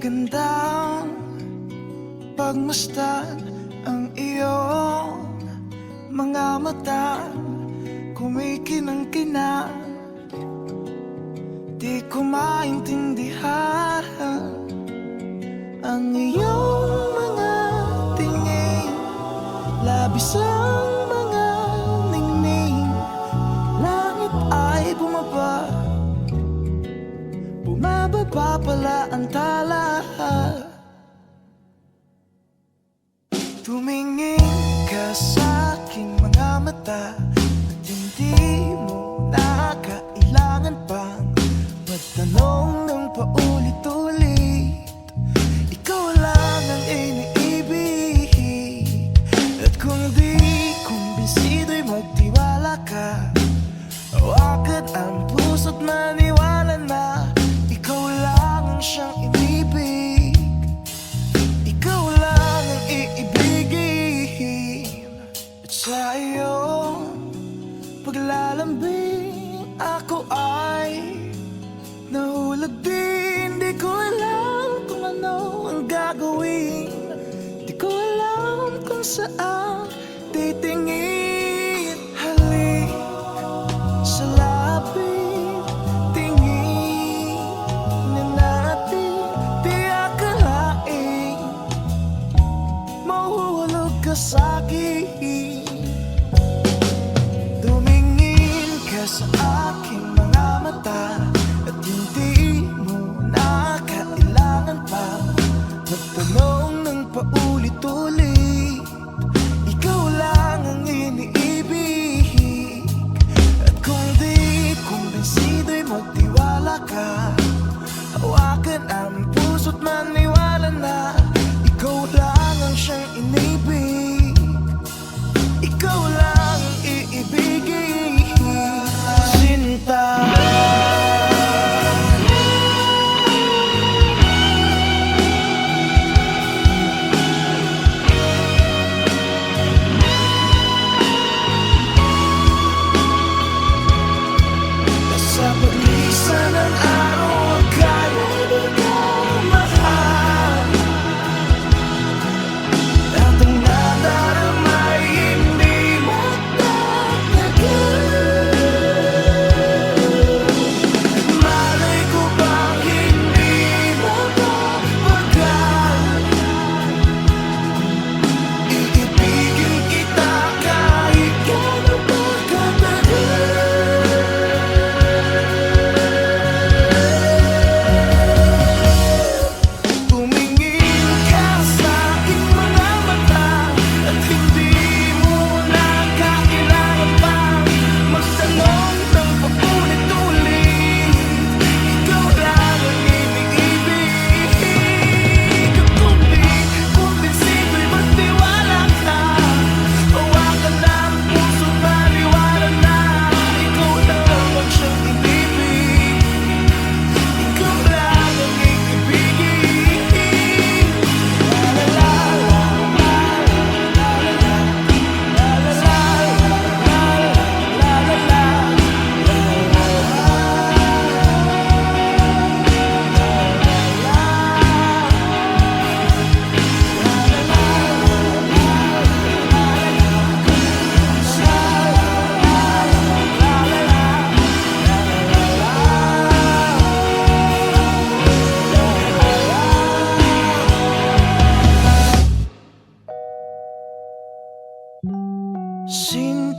gandang pagmasdan ang iyong mga mata Kumikinang-kina. Di ko maintindihan Ang iyong Bumababa pala ang tala Tumingin ka sa aking mga mata At hindi mo na kailangan pang Magtanong ng paulit-ulit. Ikaw lang ang iniibig At kung di kumbinsido'y magtiwala ka Hawakan ang nahulog din Di ko alam kung ano ang gagawin. Di ko alam kung saan titingin. Halik sa lapit tingin na natin Di akalaing mahuhulog ka sa'kin Tumingin ka sa aking mga mata Magtanong 心